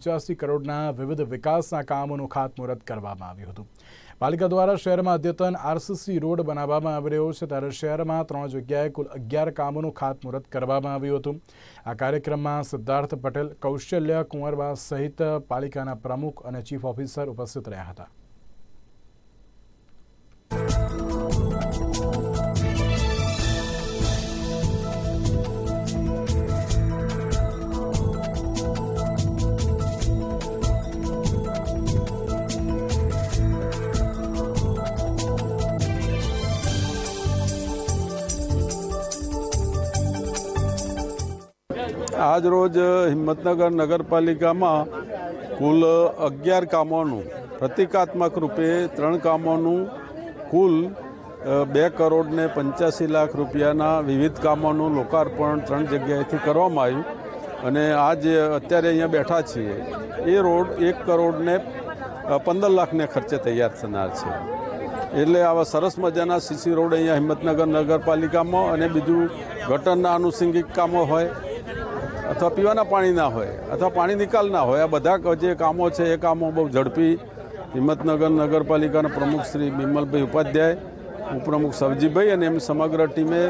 પચાસી કરોડના વિવિધ વિકાસના કામોનું ખાતમુહૂર્ત કરવામાં આવ્યું હતું. પાલિકા દ્વારા શહેરમાં અદ્યતન આરસીસી રોડ બનાવવામાં આવી રહ્યો છે ત્યારે શહેરમાં ત્રણ જગ્યાએ કુલ અગિયાર કામોનું ખાતમુહૂર્ત કરવામાં આવ્યું હતું. આ કાર્યક્રમમાં સિદ્ધાર્થ પટેલ, કૌશલ્ય કુંવરબા સહિત પાલિકાના પ્રમુખ અને ચીફ ઓફિસર ઉપસ્થિત રહ્યા હતા. આજ રોજ હિંમતનગર નગરપાલિકામાં કુલ અગિયાર કામોનું પ્રતિકાત્મક રૂપે ત્રણ કામોનું કુલ બે કરોડ ને પંચ્યાસી લાખ રૂપિયાના વિવિધ કામોનું લોકાર્પણ ત્રણ જગ્યાએથી કરવામાં આવ્યું અને આ જે અત્યારે અહીંયા બેઠા છીએ. એ રોડ એક કરોડને પંદર લાખને ખર્ચે તૈયાર થનાર છે. એટલે આવા સરસ મજાના સીસી રોડ અહીંયા હિંમતનગર નગરપાલિકામાં અને બીજું ગટરના આનુષંગિક કામો હોય અથવા પીવાના પાણી ના હોય, અથવા પાણી નિકાલ ના હોય, આ બધા જે કામો છે એ કામો બહુ ઝડપી હિંમતનગર નગરપાલિકાના પ્રમુખ શ્રી બિમલભાઈ ઉપાધ્યાય, ઉપપ્રમુખ સવજીભાઈ અને એમ સમગ્ર ટીમે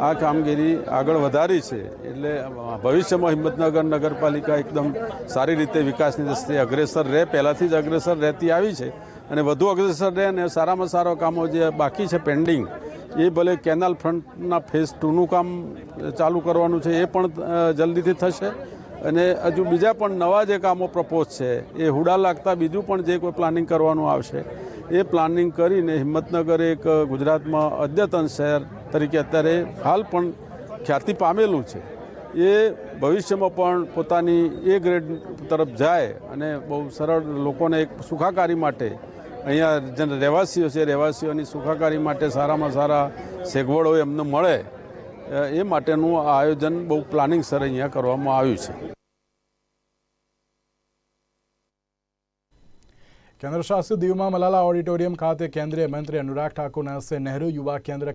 આ કામગીરી આગળ વધારી છે. એટલે ભવિષ્યમાં હિંમતનગર નગરપાલિકા એકદમ સારી રીતે વિકાસની દ્રષ્ટિએ અગ્રેસર રહે, પહેલાંથી જ અગ્રેસર રહેતી આવી છે અને વધુ અગ્રેસર રહે અને સારામાં સારા કામો જે બાકી છે પેન્ડિંગ એ ભલે કેનાલ ફ્રન્ટના ફેઝ ટુનું કામ ચાલુ કરવાનું છે, એ પણ જલ્દીથી થશે. અને હજુ બીજા પણ નવા જે કામો પ્રપોઝ છે, એ હુડા લાગતા બીજું પણ જે કોઈ પ્લાનિંગ કરવાનું આવશે, એ પ્લાનિંગ કરીને હિંમતનગર એક ગુજરાતમાં અદ્યતન શહેર તરીકે અત્યારે હાલ પણ ખ્યાતિ પામેલું છે. એ ભવિષ્યમાં પણ પોતાની એ ગ્રેડ તરફ જાય અને બહુ સરળ લોકોને એક સુખાકારી માટે અહીંયા જે રહેવાસીઓ છે, રહેવાસીઓની સુખાકારી માટે સારામાં સારા સગવડો એમને મળે એ માટેનું આયોજન બહુ પ્લાનિંગ સર અહીંયા કરવામાં આવ્યું છે. કેન્દ્ર શાસિત દીવમાં મલાલા ઓડિટોરિયમ ખાતે કેન્દ્રીય મંત્રી અનુરાગ ઠાકુરના હસ્તે નહેરુ યુવા કેન્દ્ર